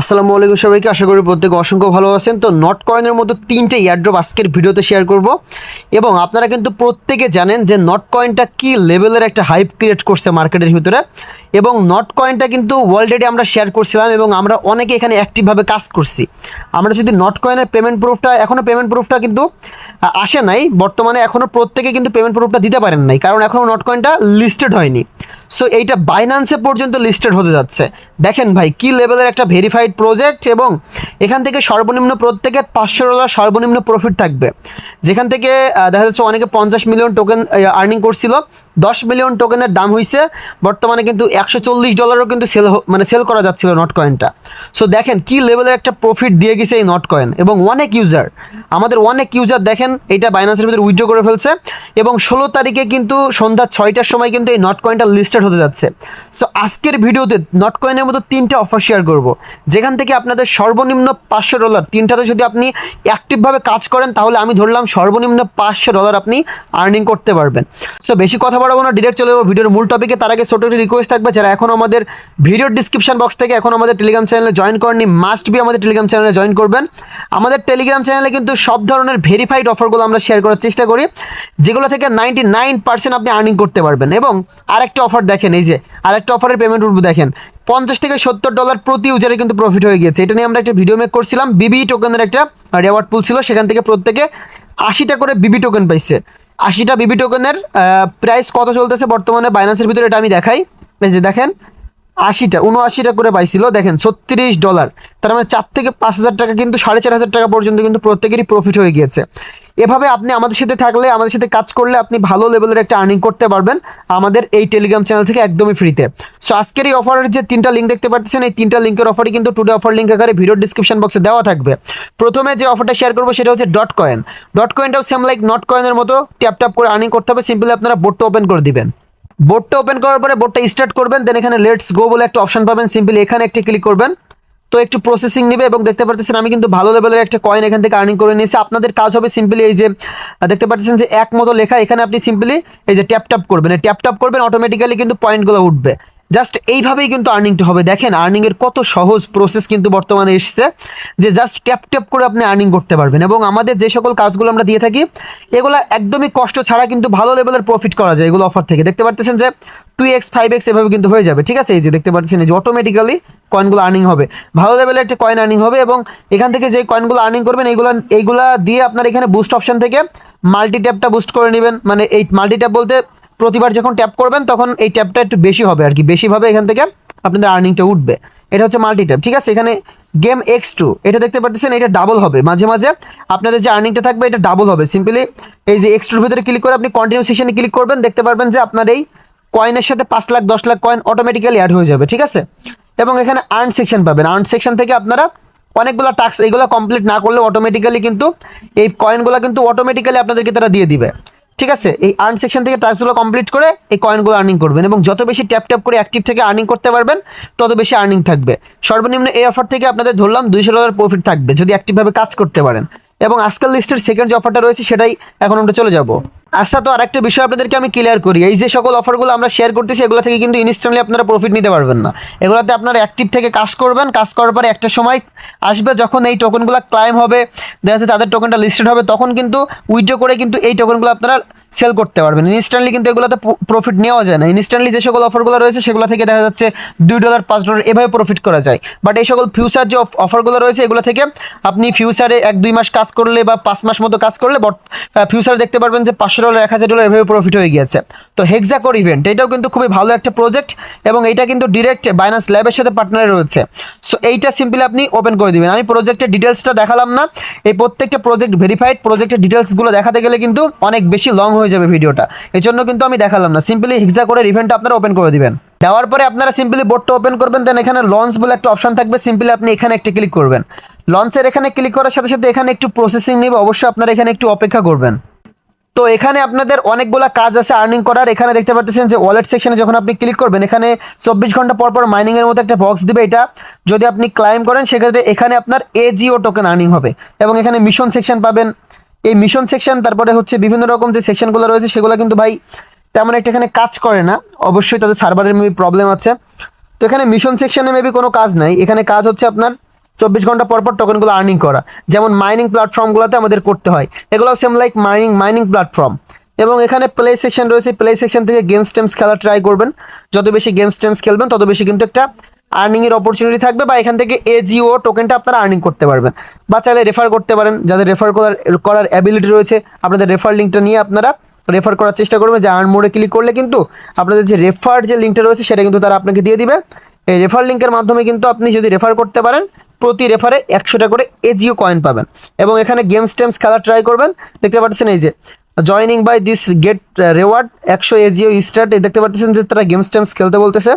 আসসালামু আলাইকুম সবাইকে, আশা করি প্রত্যেকে অসংখ্য ভালো আছেন। তো নট কয়েনের মতো তিনটে ইয়ারড্রপ আজকের ভিডিওতে শেয়ার করব। এবং আপনারা কিন্তু প্রত্যেকে জানেন যে নট কয়েনটা কি লেভেলের একটা হাইপ ক্রিয়েট করছে মার্কেটের ভিতরে। এবং নট কয়েনটা কিন্তু অলরেডি আমরা শেয়ার করছিলাম এবং আমরা অনেকে এখানে অ্যাক্টিভভাবে কাজ করছি। আমরা যদি নট কয়েনের পেমেন্ট প্রুফটা এখনও পেমেন্ট প্রুফটা কিন্তু আসে নাই, বর্তমানে এখনও প্রত্যেকে কিন্তু পেমেন্ট প্রুফটা দিতে পারেন নাই। কারণ এখনও নট কয়েনটা লিস্টেড হয়নি। সো এইটা বাইনান্সে পর্যন্ত লিস্টেড হতে যাচ্ছে। দেখেন ভাই, কি লেভেলের একটা ভেরিফাইড প্রজেক্ট এবং এখান থেকে সর্বনিম্ন প্রত্যেকে পাঁচশো ডলার সর্বনিম্ন প্রফিট থাকবে। যেখান থেকে দেখা যাচ্ছে অনেকে পঞ্চাশ মিলিয়ন টোকেন আর্নিং করছিল। দশ মিলিয়ন টোকেনের দাম হয়েছে বর্তমানে কিন্তু একশো চল্লিশ ডলারও কিন্তু সেল মানে সেল করা যাচ্ছিল নট কয়েনটা সো দেখেন কি লেভেলের একটা প্রফিট দিয়ে গেছে এই নট কয়েন এবং অনেক ইউজার আমাদের অনেক ইউজার দেখেন, এইটা বাইন্যান্সের ভিতরে উইথড্র করে ফেলছে। এবং ষোলো তারিখে কিন্তু সন্ধ্যা ছয়টার সময় কিন্তু এই নট কয়েনটা লিস্টেড হতে যাচ্ছে। সো আজকের ভিডিওতে নট কয়েনের মতো তিনটা অফার শেয়ার করব। যেখান থেকে আপনাদের সর্বনিম্ন পাঁচশো ডলার তিনটাতে যদি আপনি অ্যাক্টিভভাবে কাজ করেন, তাহলে আমি ধরলাম সর্বনিম্ন পাঁচশো ডলার আপনি আর্নিং করতে পারবেন। সো বেশি কথা বাড়াবো না ডিরেক্ট চলে যাব ভিডিওর মূল টপিকে তার আগে ছোটো একটি রিকোয়েস্ট থাকবে যারা এখন আমাদের ভিডিওর ডিসক্রিপশন বক্স থেকে এখন আমাদের টেলিগ্রাম চ্যানেলে জয়েন করেননি মাস্ট বি আমাদের টেলিগ্রাম চ্যানেলে জয়েন করবেন। আমাদের টেলিগ্রাম চ্যানেলে কিন্তু সব ধরনের ভেরিফাইড অফারগুলো আমরা শেয়ার করার চেষ্টা করি, যেগুলো থেকে নাইনটি নাইন পার্সেন্ট আপনি আর্নিং করতে পারবেন। এবং আরেকটা অফার দেখেন, এই যে আরেকটা অফারের পেমেন্ট উঠবে দেখেন। পঞ্চাশ থেকে সত্তর ডলার প্রতি ইউজারে কিন্তু প্রফিট হয়ে গিয়েছে। এটা নিয়ে আমরা একটা ভিডিও মেক করছিলাম। বিবি টোকেনের একটা রেওয়ার্ড পুল ছিল। সেখান থেকে প্রত্যেকে আশিটা করে বিবি টোকেন পাইছে। আশিটা বিবি টোকেনের প্রাইস কত চলতেছে বর্তমানে? বাইন্যান্সের ভিতরে এটা আমি দেখাই। এই যে দেখেন আশিটা, উনআশিটা করে পাইছিল, দেখেন, ছত্রিশ ডলার। তার মানে চার থেকে পাঁচ হাজার টাকা কিন্তু, সাড়ে চার হাজার টাকা পর্যন্ত কিন্তু প্রত্যেকেরই প্রফিট হয়ে গিয়েছে। এভাবে আপনি আমাদের সাথে থাকলে, আমাদের সাথে কাজ করলে আপনি ভালো লেভেলের একটা আর্নিং করতে পারবেন আমাদের এই টেলিগ্রাম চ্যানেল থেকে একদমই ফ্রিতে সো আজকের এই অফারের যে তিনটা লিঙ্ক দেখতে পাচ্ছেন, এই তিনটা লিঙ্কের অফারই কিন্তু টুডে অফার লিঙ্ক আকারে ভিডিও ডিসক্রিপশন বক্সে দেওয়া থাকবে। প্রথমে যে অফারটা শেয়ার করব, সেটা হচ্ছে ডট কয়েন ডট কয়েনটাও সেম লাইক নট কয়েনের মতো ট্যাপ ট্যাপ করে আর্নিং করতে হবে সিম্পলি আপনারা বোর্ডটা ওপেন করে দিবেন। বোর্ডটা ওপেন করার পরে বোর্ডটা স্টার্ট করবেন দেন এখানে লেটস গো বলে একটা অপশন পাবেন সিম্পলি এখানে একটি ক্লিক করবেন। তো একটু প্রসেসিং নেবে এবং দেখতে পাচ্ছেন আমি কিন্তু ভালো লেভেলের একটা কয়েন এখান থেকে আর্নিং করে নিয়েছি। আপনাদের কাজ হবে সিম্পলি এই যে দেখতে পাচ্ছেন যে এক মতো লেখা, এখানে আপনি সিম্পলি এই যে ট্যাপ ট্যাপ করবেন। ট্যাপ ট্যাপ করবেন অটোমেটিক্যালি কিন্তু পয়েন্টগুলো উঠবে। জাস্ট এইভাবেই কিন্তু আর্নিংটা হবে। দেখেন আর্নিংয়ের কত সহজ প্রসেস কিন্তু বর্তমানে এসছে যে জাস্ট ট্যাপ ট্যাপ করে আপনি আর্নিং করতে পারবেন এবং আমাদের যে সকল কাজগুলো আমরা দিয়ে থাকি, এগুলো একদমই কষ্ট ছাড়া কিন্তু ভালো লেভেলের প্রফিট করা যায় এগুলো অফার থেকে। দেখতে পাচ্ছেন যে টু এক্স ফাইভ এক্স এভাবে কিন্তু হয়ে যাবে। ঠিক আছে? এই যে দেখতে পাচ্ছেন এই যে অটোমেটিক্যালি কয়েনগুলো আর্নিং হবে। ভালো লেভেলের একটা কয়েন আর্নিং হবে এবং এখান থেকে যে কয়েনগুলো আর্নিং করবেন এইগুলো এইগুলা দিয়ে আপনার এখানে বুস্ট অপশন থেকে মাল্টি ট্যাপটা বুস্ট করে নেবেন। মানে এই মাল্টি ট্যাপ বলতে প্রতিবার যখন ট্যাপ করবেন, তখন এই ট্যাপটা একটু বেশি হবে আর কি বেশিভাবে এখান থেকে আপনাদের আর্নিংটা উঠবে। এটা হচ্ছে মাল্টি ট্যাপ ঠিক আছে? এখানে গেম এক্স টু এটা দেখতে পাচ্ছেন, এটা ডাবল হবে। মাঝে মাঝে আপনাদের যে আর্নিংটা থাকবে, এটা ডাবল হবে। সিম্পলি এই যে এক্স টুর ভিতরে ক্লিক করে আপনি কন্টিনিউ সেকশনে ক্লিক করবেন, দেখতে পারবেন যে আপনার এই কয়েনের সাথে পাঁচ লাখ, দশ লাখ কয়েন অটোমেটিক্যালি অ্যাড হয়ে যাবে, ঠিক আছে? এবং এখানে আর্ন সেকশন পাবেন। আর্ন সেকশন থেকে আপনারা অনেকগুলো টাস্ক এইগুলো কমপ্লিট না করলে অটোমেটিক্যালি কিন্তু এই কয়েনগুলো কিন্তু অটোমেটিক্যালি আপনাদেরকে তারা দিয়ে দিবে। ঠিক আছে? এই আর্ন সেকশন থেকে টাস্কগুলো কমপ্লিট করে এই কয়েনগুলো আর্নিং করবেন এবং যত বেশি ট্যাপ ট্যাপ করে অ্যাক্টিভ থেকে আর্নিং করতে পারবেন, তত বেশি আর্নিং থাকবে। সর্বনিম্ন এই অফার থেকে আপনাদের ধরলাম দুইশো ডলার প্রফিট থাকবে, যদি অ্যাক্টিভভাবে কাজ করতে পারেন। এবং আজকাল লিস্টের সেকেন্ড যে অফারটা রয়েছে, সেটাই এখন আমরা চলে যাব। আচ্ছা তো আরেকটা বিষয় আপনাদেরকে আমি ক্লিয়ার করি। এই যে সকল অফারগুলো আমরা শেয়ার করতেছি, এগুলো থেকে কিন্তু ইনস্ট্যান্টলি আপনারা প্রফিট নিতে পারবেন না। এগুলোতে আপনারা অ্যাক্টিভ থেকে কাজ করবেন, কাজ করার পরে একটা সময় আসবে যখন এই টোকেনগুলো ক্লাইম হবে, দেখা যাচ্ছে তাদের টোকেনটা লিস্টেড হবে, তখন কিন্তু উইথড্র করে কিন্তু এই টোকেনগুলো আপনারা সেল করতে পারবেন। ইনস্ট্যান্টলি কিন্তু এগুলোতে প্রফিট নেওয়া যায় না। ইনস্ট্যান্টলি যে সকল অফারগুলো রয়েছে, সেগুলো থেকে দেখা যাচ্ছে দুই ডলার পাঁচ ডলার এভাবে প্রফিট করা যায়। বাট এই সকল ফিউচার যে অফারগুলো রয়েছে, এগুলো থেকে আপনি ফিউচারে এক দুই মাস কাজ করলে বা পাঁচ মাস মতো কাজ করলে বট ফিউচারে দেখতে পারবেন যে পাঁচশো ডলার এক হাজার ডলার এভাবে প্রফিট হয়ে গিয়েছে। তো হেক্সাকোর ইভেন্ট এটাও কিন্তু খুবই ভালো একটা প্রজেক্ট এবং এটা কিন্তু ডিরেক্ট বাইনান্স ল্যাবের সাথে পার্টনারে রয়েছে। সো এইটা সিম্পলি আপনি ওপেন করে দিবেন। আমি প্রজেক্টের ডিটেলসটা দেখালাম না। এই প্রত্যেকটা প্রজেক্ট ভেরিফাইড প্রজেক্টের ডিটেলসগুলো দেখাতে গেলে কিন্তু অনেক বেশি লং হয়ে যাবে ভিডিওটা। এই জন্য কিন্তু আমি দেখালাম না। সিম্পলি হিক্সা করে ইভেন্টটা আপনারা ওপেন করে দিবেন। দেওয়ার পরে আপনারা সিম্পলি বোর্ডটা ওপেন করবেন দেন এখানে লঞ্চ বলে একটা অপশন থাকবে। সিম্পলি আপনি এখানে একটা ক্লিক করবেন। লঞ্চের এখানে ক্লিক করার সাথে সাথে এখানে একটু প্রসেসিং নেবে অবশ্যই আপনারা এখানে একটু অপেক্ষা করবেন। তো এখানে আপনাদের অনেকগুলো কাজ আছে আর্নিং করার। এখানে দেখতে পাচ্ছেন যে ওয়ালেট সেকশনে যখন আপনি ক্লিক করবেন, এখানে চব্বিশ ঘণ্টা পর পর মাইনিং এর মতো একটা বক্স দিবে এটা। যদি আপনি ক্লাইম করেন, সেক্ষেত্রে এখানে আপনার এজিও টোকেন আর্নিং হবে এবং এখানে মিশন সেকশন পাবেন। এই মিশন সেকশন তারপরে হচ্ছে বিভিন্ন রকম যে সেকশনগুলো রয়েছে, সেগুলো কিন্তু ভাই তেমন একটা এখানে কাজ করে না। অবশ্যই তাদের সার্ভারের মেবি প্রবলেম আছে। তো এখানে মিশন সেকশনে মেবি কোনো কাজ নাই। এখানে কাজ হচ্ছে আপনার চব্বিশ ঘণ্টা পর পর টোকেনগুলো আর্নিং করা। যেমন মাইনিং প্ল্যাটফর্মগুলোতে আমাদের করতে হয়। এগুলো same like mining mining platform এবং এখানে প্লে সেকশন রয়েছে। প্লে সেকশন থেকে গেমস টেমস খেলা ট্রাই করবেন। যত বেশি গেমস টেমস খেলবেন, তত বেশি কিন্তু একটা আর্নিংয়ের অপরচুনিটি থাকবে বা এখান থেকে এজিও টোকেনটা আপনারা আর্নিং করতে পারবেন। বা চাইলে রেফার করতে পারেন। যাদের রেফার করার করার অ্যাবিলিটি রয়েছে, আপনাদের রেফার লিঙ্কটা নিয়ে আপনারা রেফার করার চেষ্টা করবেন। যে আর্ন মোডে ক্লিক করলে কিন্তু আপনাদের যে রেফার যে লিঙ্কটা রয়েছে, সেটা কিন্তু তারা আপনাকে দিয়ে দিবে। এই রেফার লিঙ্কের মাধ্যমে কিন্তু আপনি যদি রেফার করতে পারেন, প্রতি রেফারে একশোটা করে এজিও কয়েন পাবেন। এবং এখানে গেমস টেমস খেলা ট্রাই করবেন। দেখতে পাচ্ছেন এই যে joining by this get reward একশো এজিও স্টার্ট দেখতে পাচ্ছেন যে তারা গেমস টেমস খেলতে বলতেছে।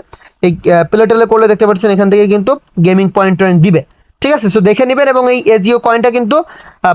এই প্লেটেলে করলে দেখতে পাচ্ছেন এখান থেকে কিন্তু গেমিং পয়েন্ট টয়েন্ট দিবে। ঠিক আছে সো দেখে নেবেন এবং এই এজিও কয়েনটা কিন্তু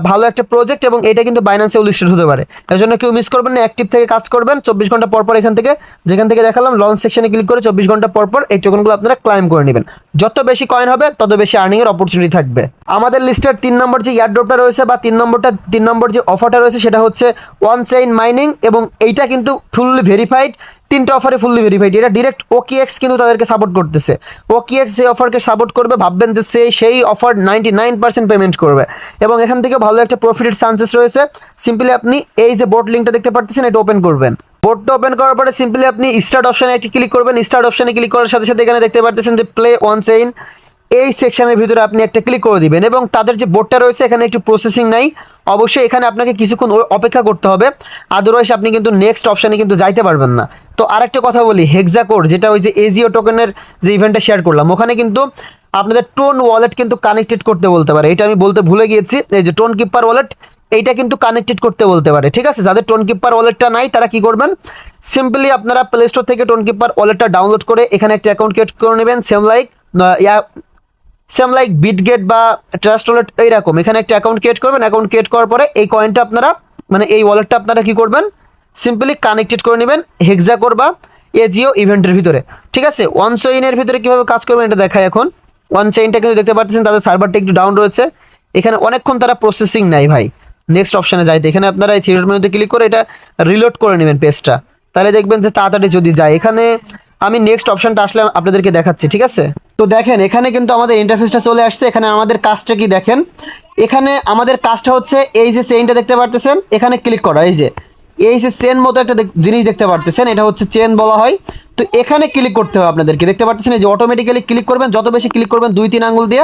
ভালো একটা প্রজেক্ট এবং এটা কিন্তু বাইন্যান্সে লিস্টেড হতে পারে। এই জন্য কেউ মিস করবেন না অ্যাক্টিভ থেকে কাজ করবেন, চব্বিশ ঘণ্টা পর পর এখান থেকে, যেখান থেকে দেখালাম লঞ্চ সেকশনে ক্লিক করে চব্বিশ ঘণ্টা পর পর এই টোকেনগুলো আপনারা ক্লাইম করে নেবেন। যত বেশি কয়েন হবে, তত বেশি আর্নিংয়ের অপরচুনিটি থাকবে। আমাদের লিস্টের তিন নম্বর যে ইয়ারড্রপটা রয়েছে বা তিন নম্বরটা, তিন নম্বর যে অফারটা রয়েছে, সেটা হচ্ছে ওয়ান চেইন মাইনিং এবং এইটা কিন্তু ফুললি ভেরিফাইড তিনটা অফারে ফুললি ভেরিফাইড এটা ডিরেক্ট ওকিএক্স কিন্তু তাদেরকে সাপোর্ট করতেছে। ওকিএক্স সেই অফারকে সাপোর্ট করবে, ভাববেন যে সে সেই offer ninety nine percent payment করবে। এবং এখান থেকে ভালো একটা প্রফিটের চান্সেস রয়েছে। সিম্পলি আপনি এই যে বোর্ড লিঙ্কটা দেখতে পারতেছেন, এটা ওপেন করবেন। বোর্ডটা ওপেন করার পরে সিম্পলি আপনি স্টার্ট অপশানে একটি ক্লিক করবেন। স্টার্ট অপশানে ক্লিক করার সাথে সাথে এখানে দেখতে পারতেছেন যে প্লে ওয়ান চেইন এই সেকশনের ভিতরে আপনি একটা ক্লিক করে দিবেন এবং তাদের যে বোর্ডটা রয়েছে, এখানে একটু প্রসেসিং নাই। অবশ্যই এখানে আপনাকে কিছুক্ষণ অপেক্ষা করতে হবে। আদারওয়াইজ আপনি কিন্তু নেক্সট অপশানে কিন্তু যাইতে পারবেন না। তো আরেকটা কথা বলি হেক্সাকোর যেটা ওই যে এজিও টোকেনের যে ইভেন্টটা শেয়ার করলাম, ওখানে কিন্তু আপনাদের টোন ওয়ালেট কিন্তু কানেক্টেড করতে বলতে পারে। এটা আমি বলতে ভুলে গিয়েছি, এই যে টোন কিপার ওয়ালেট এইটা কিন্তু কানেক্টেড করতে বলতে পারে। ঠিক আছে? যাদের টোন কিপার ওয়ালেটটা নাই, তারা কি করবেন? সিম্পলি আপনারা প্লে স্টোর থেকে টোন কিপার ওয়ালেটটা ডাউনলোড করে এখানে একটা অ্যাকাউন্ট ক্রিয়েট করে নেবেন same like same like Bitget বা ট্রাস্ট ওয়ালেট এইরকম। এখানে একটা অ্যাকাউন্ট ক্রিয়েট করবেন অ্যাকাউন্ট ক্রিয়েট করার পরে এই কয়েনটা আপনারা মানে এই ওয়ালেটটা আপনারা কি করবেন? সিম্পলি কানেক্টেড করে নেবেন হেক্সা করবা এজিও ইভেন্টের ভিতরে। ঠিক আছে? ওয়ান চেইনের ভিতরে কীভাবে কাজ করবেন এটা দেখায় এখন। ওয়ান চেইনটা কিন্তু দেখতে পাচ্ছেন তাদের সার্ভারটা একটু ডাউন রয়েছে। এখানে অনেকক্ষণ তারা প্রসেসিং নাই ভাই। নেক্সট অপশানে যাইতে। এখানে আপনারা এই থিয়েটার মেনুতে ক্লিক করে এটা রিলোড করে নেবেন পেজটা তাহলে দেখবেন যে তাড়াতাড়ি যদি যায়। এখানে আমি নেক্সট অপশনটা আসলে আপনাদেরকে দেখাচ্ছি, ঠিক আছে? তো দেখেন, এখানে কিন্তু আমাদের ইন্টারফেসটা চলে আসছে। এখানে আমাদের কাজটা কি দেখেন? এখানে আমাদের কাজটা হচ্ছে এই যে চেইনটা দেখতে পারতেছেন, এখানে ক্লিক করা, এই যে। এই যে চেন মতো একটা জিনিস দেখতে পারতেছেন, এটা হচ্ছে চেন বলা হয়। তো এখানে ক্লিক করতে হবে আপনাদেরকে। দেখতে পারতেছেন এই যে অটোমেটিক্যালি ক্লিক করবেন, যত বেশি ক্লিক করবেন দুই তিন আঙুল দিয়ে,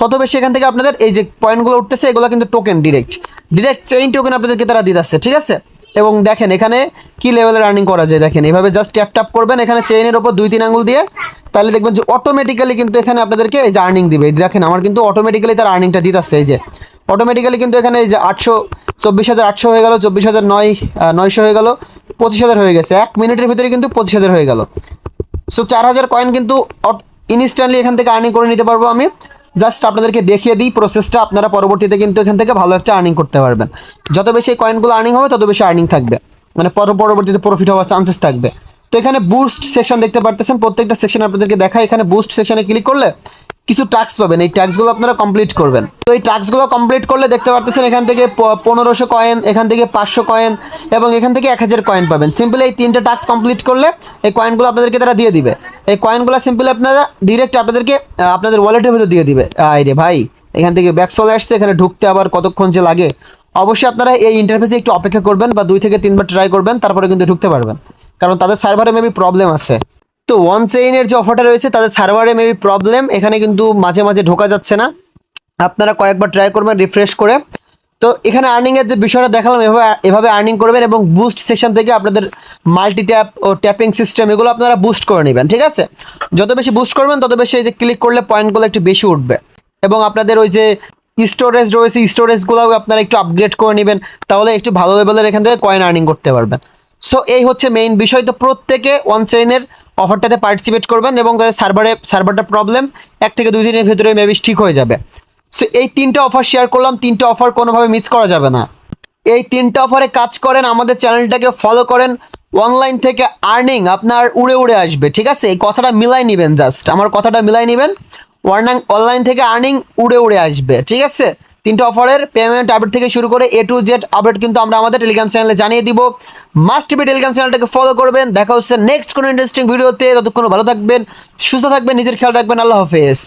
তত বেশি এখান থেকে আপনাদের এই যে পয়েন্টগুলো উঠতেছে, এগুলো কিন্তু token direct direct chain token আপনাদেরকে তারা দিয়ে যাচ্ছে, ঠিক আছে? এবং দেখেন এখানে কি লেভেলের আর্নিং করা যায়? দেখেন, এভাবে জাস্ট ট্যাপ ট্যাপ করবেন, এখানে চেইনের ওপর দুই তিন আঙুল দিয়ে, তাহলে দেখবেন যে অটোমেটিক্যালি কিন্তু এখানে আপনাদেরকে এই যে আর্নিং দিবে। দেখেন, আমার কিন্তু অটোমেটিক্যালি তার আর্নিংটা দিতেছে, এই যে। অটোমেটিক্যালি কিন্তু এখানে এই যে আটশো, চব্বিশ হাজার আটশো হয়ে গেল, চব্বিশ হাজার নয় নয়শো হয়ে গেল, পঁচিশ হাজার হয়ে গেছে। এক মিনিটের ভিতরে কিন্তু পঁচিশ হাজার হয়ে গেল। সো চার হাজার কয়েন কিন্তু ইনস্ট্যান্টলি এখান থেকে আর্নিং করে নিতে পারব আমি। জাস্ট আপনাদেরকে দেখিয়ে দিই প্রসেসটা আপনারা পরবর্তীতে কিন্তু এখান থেকে ভালো একটা আর্নিং করতে পারবেন। যত বেশি কয়েনগুলো আর্নিং হবে, তত বেশি আর্নিং থাকবে। মানে পর- পরবর্তীতে প্রফিট হওয়ার চান্সেস থাকবে। তো এখানে বুস্ট সেকশন দেখতে পারতেছেন, প্রত্যেকটা সেকশন আপনাদেরকে দেখায়। এখানে বুস্ট সেকশনে ক্লিক করলে কিছু টাস্ক পাবেন। এই টাস্কগুলো আপনারা কমপ্লিট করবেন। তো এই টাস্কগুলো কমপ্লিট করলে দেখতে পারতেছেন এখান থেকে পনেরোশো কয়েন এখান থেকে পাঁচশো কয়েন এবং এখান থেকে এক হাজার কয়েন পাবেন। সিম্পলি এই তিনটে টাস্ক কমপ্লিট করলে এই কয়েনগুলো আপনাদেরকে তারা দিয়ে দিবে। এই কয়েনগুলো সিম্পলি আপনারা ডিরেক্ট আপনাদেরকে আপনাদের ওয়ালেটের ভিতর দিয়ে দিবে। রে ভাই, এখান থেকে ব্যাক চলে আসছে, এখানে ঢুকতে আবার কতক্ষণ যে লাগে। অবশ্যই আপনারা এই ইন্টারফেসে একটু অপেক্ষা করবেন বা দুই থেকে তিনবার ট্রাই করবেন, তারপরে কিন্তু ঢুকতে পারবেন। কারণ তাদের সার্ভারে মেবি প্রবলেম আছে। তো ওয়ান চেইনের যে অফারটা রয়েছে তাদের সার্ভারে মেবি প্রবলেম এখানে কিন্তু মাঝে মাঝে ঢোকা যাচ্ছে না। আপনারা কয়েকবার ট্রাই করবেন রিফ্রেশ করে। তো এখানে আর্নিং এর যে বিষয়টা দেখালাম, এভাবে এভাবে আর্নিং করবেন এবং বুস্ট সেকশন থেকে আপনাদের মাল্টি ট্যাপ ও ট্যাপিং সিস্টেম এগুলো আপনারা বুস্ট করে নেবেন, ঠিক আছে? যত বেশি বুস্ট করবেন, তত বেশি এই যে ক্লিক করলে পয়েন্টগুলো একটু বেশি উঠবে। এবং আপনাদের ওই যে স্টোরেজ রয়েছে স্টোরেজগুলোও আপনারা একটু আপগ্রেড করে নেবেন, তাহলে একটু ভালো লেভেলের এখান থেকে কয়েন আর্নিং করতে পারবেন। সো এই হচ্ছে মেইন বিষয়। তো প্রত্যেকে ওয়ান চেইনের অফারটাতে পার্টিসিপেট করবেন এবং তাদের সার্ভারে সার্ভারটা প্রবলেম এক থেকে দুই দিনের ভিতরে মেবি ঠিক হয়ে যাবে। সো এই তিনটা অফার শেয়ার করলাম, তিনটা অফার কোনোভাবে মিস করা যাবে না। এই তিনটা অফারে কাজ করেন, আমাদের চ্যানেলটাকে ফলো করেন অনলাইন থেকে আর্নিং আপনার উড়ে উড়ে আসবে, ঠিক আছে? এই কথাটা মিলাই নেবেন জাস্ট আমার কথাটা মিলাই নেবেন। অনলাইন থেকে আর্নিং উড়ে উড়ে আসবে, ঠিক আছে? তিনটা অফারের পেমেন্ট আপডেট থেকে শুরু করে এ টু জেড আপডেট কিন্তু আমরা আমাদের টেলিগ্রাম চ্যানেলে জানিয়ে দিব। মাস্ট বি টেলিগ্রাম চ্যানেলটাকে ফলো করবেন। দেখা হচ্ছে নেক্সট কোনো ইন্টারেস্টিং ভিডিওতে ততক্ষণ ভালো থাকবেন, সুস্থ থাকবেন, নিজের খেয়াল রাখবেন। আল্লাহ হাফেজ।